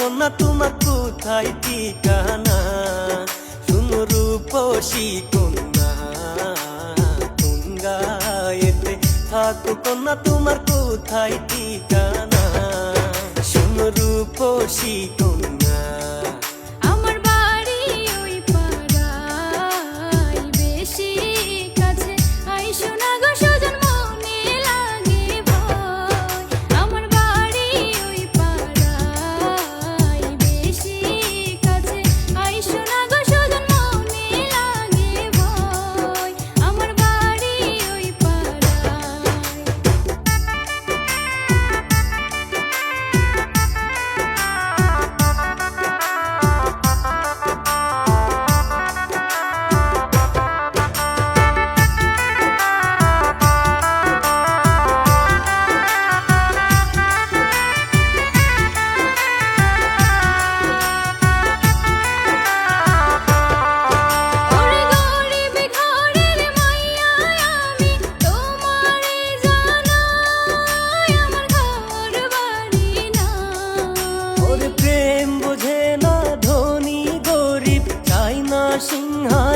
পাবো না তোমার কোথায় ঠিকানা শুনো রূপসী কন্যা গঙ্গায়েতে থাকো কন্যা, তোমার কোথায় ঠিকানা শুনো রূপসী কন্যা।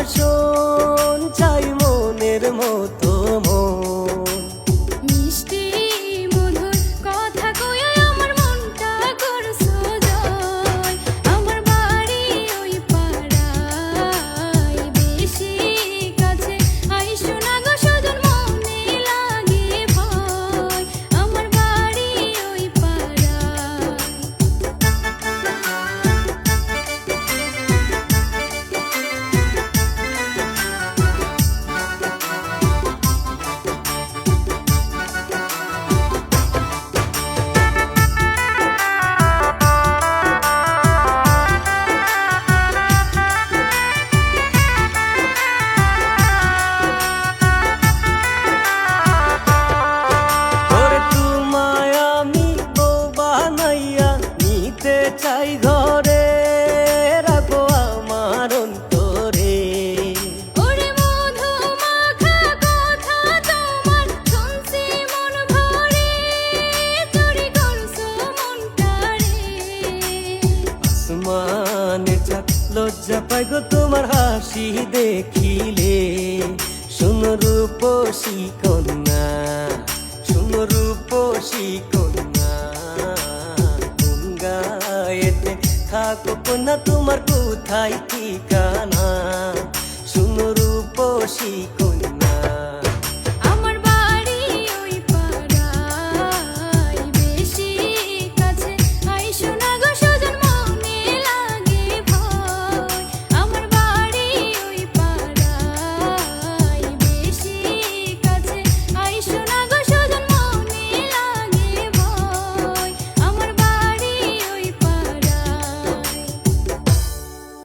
就 লজ্জা পাই গো তোমার হাসি দেখিলে। শুনো রূপসী কন্যা, শুনো রূপসী কন্যা। থাকো কন্যা তোমার কোথায় ঠিকানা। শুনো রূপসী কন্যা।